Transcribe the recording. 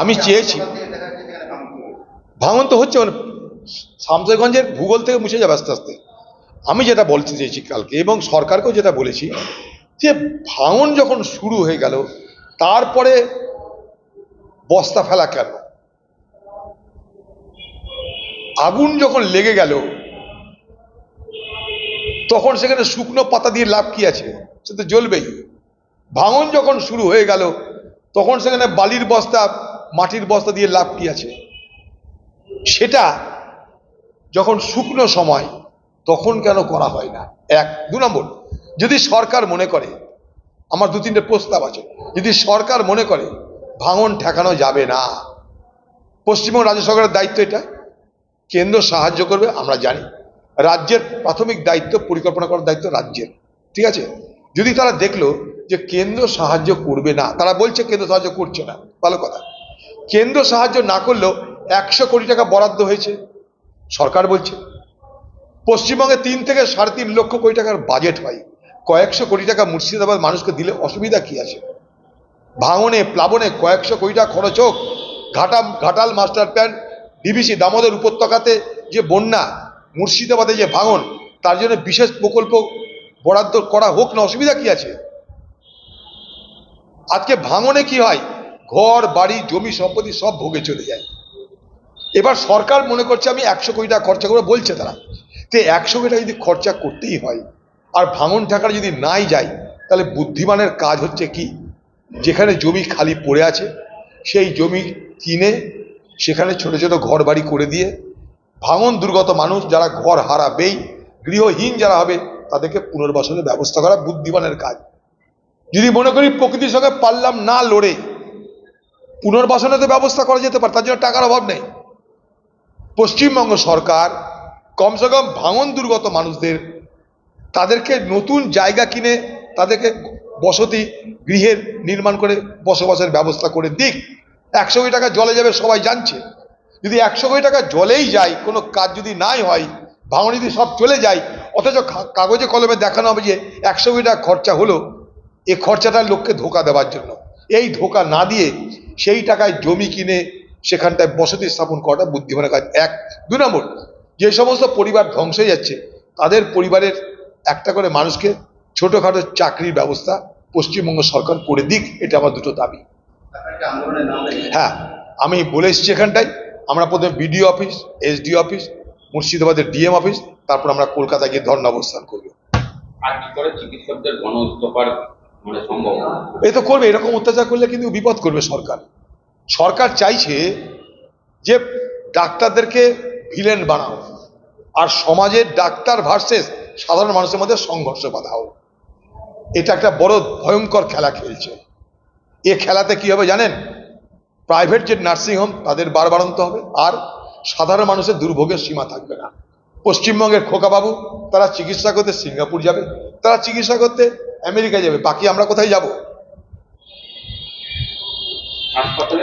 আমি চেয়েছি। ভাঙন তো হচ্ছে মানে শামসাগঞ্জের ভূগোল থেকে মুছে যাবে আস্তে আস্তে। আমি যেটা বলতে চেয়েছি কালকে, এবং সরকারকেও যেটা বলেছি, যে ভাঙন যখন শুরু হয়ে গেল, তারপরে বস্তা ফেলা কেন? আগুন যখন লেগে গেল, তখন সেখানে শুকনো পাতা দিয়ে লাভ কি আছে? সে তো জ্বলবেই। ভাঙন যখন শুরু হয়ে গেল, তখন সেখানে বালির বস্তা মাটির বস্তা দিয়ে লাভ কি আছে? সেটা যখন শুকনো সময়, তখন কেন করা হয় না? এক, দু নম্বর, যদি সরকার মনে করে, আমার দু তিনটে প্রস্তাব আছে, যদি সরকার মনে করে, ভাঙন ঠেকানো যাবে না। পশ্চিমবঙ্গ রাজ্য সরকারের দায়িত্ব এটা। কেন্দ্র সাহায্য করবে, আমরা জানি। রাজ্যের প্রাথমিক দায়িত্ব, পরিকল্পনা করার দায়িত্ব রাজ্যের। ঠিক আছে? যদি তারা দেখল যে কেন্দ্র সাহায্য করবে না, তারা বলছে কেন্দ্র সাহায্য করছে না, ভালো কথা। কেন্দ্র সাহায্য না করলেও একশো কোটি টাকা বরাদ্দ হয়েছে। সরকার বলছে, পশ্চিমবঙ্গে তিন থেকে সাড়ে তিন লক্ষ কোটি টাকার বাজেট হয়। কয়েকশো কোটি টাকা মুর্শিদাবাদ মানুষকে দিলে অসুবিধা কি আছে? ভাঙনে, প্লাবনে কয়েকশো কোটি টাকা খরচ হোক ঘাটা Ghatal master plan, DVC Damodar উপত্যকাতে যে বন্যা, মুর্শিদাবাদে যে ভাঙন, তার জন্য বিশেষ প্রকল্প বরাদ্দ করা হোক না, অসুবিধা কি আছে? আজকে ভাঙনে কি হয়? ঘর, বাড়ি, জমি, সম্পত্তি সব ভোগে চলে যায়। এবার সরকার মনে করছে, আমি একশো কোটি টাকা খরচা করে বলছে তারা। তো একশো কোটি টাকা যদি খরচা করতেই হয়, আর ভাঙন ঠেকানো যদি নাই যায়, তাহলে বুদ্ধিমানের কাজ হচ্ছে কি? যেখানে জমি খালি পড়ে আছে, সেই জমি কিনে, সেখানে ছোট ছোট ঘর বাড়ি করে দিয়ে, ভাঙন দুর্গত মানুষ যারা ঘর হারাবেই, গৃহহীন যারা হবে, তাদেরকে পুনর্বাসনের ব্যবস্থা করা বুদ্ধিমানের কাজ। যদি মনে করি প্রকৃতির সঙ্গে পারলাম না লড়ে পুনর্বাসনের তো ব্যবস্থা করা যেতে পারে, তার জন্য টাকার অভাব নেই। পশ্চিমবঙ্গ সরকার কমসে কম ভাঙন দুর্গত মানুষদের, তাদেরকে নতুন জায়গা কিনে তাদেরকে বসতি গৃহের নির্মাণ করে বসবাসের ব্যবস্থা করে দিক। একশো কোটি টাকা জলে যাবে, সবাই জানছে। যদি একশো কোটি টাকা জলেই যায়, কোনো কাজ যদি নাই হয়, ভাঙন যদি সব চলে যায়, অথচ কাগজে কলমে দেখানো হবে যে একশো কোটি টাকা খরচা হলো, এ খরচাটা লোককে ধোকা দেওয়ার জন্য। এই ধোকা না দিয়ে সেই টাকায় জমি কিনে সেখানটায় বসতি স্থাপন করাটা বুদ্ধিমানের কাজ। এক দু নম্বর, যে সমস্ত পরিবার ধ্বংস হয়ে যাচ্ছে, তাদের পরিবারের একটা করে মানুষকে ছোটোখাটো চাকরির ব্যবস্থা পশ্চিমবঙ্গ সরকার করে দিক, এটা আমার দুটো দাবি। হ্যাঁ আমি বলে এসেছি এখানটায়, আমরা প্রথমে বিডিও অফিস এসডি অফিস, মুর্শিদাবাদের ডিএম অফিস, তারপর আমরা কলকাতা গিয়ে ধর্ণা অবস্থান করব। আর কি করে চিকিৎসকদের গণ এ তো করবে, এরকম অত্যাচার করলে কিন্তু বিপদ করবে সরকার। সরকার চাইছে যে ডাক্তারদেরকে ভিলেন বানাও আর সমাজের ডাক্তার ভার্সেস সাধারণ মানুষের মধ্যে সংঘর্ষ বাধাও। এটা একটা বড় ভয়ঙ্কর খেলা খেলছে। এ খেলাতে কি হবে জানেন? প্রাইভেট যে নার্সিংহোম তাদের বারবারন্ত হবে আর সাধারণ মানুষের দুর্ভোগের সীমা থাকবে না। পশ্চিমবঙ্গের খোকাবাবু, তারা চিকিৎসা করতে সিঙ্গাপুর যাবে। তারা চিকিৎসা করতে আমেরিকা যাবে বাকি আমরা কোথায় যাব? হাসপাতালে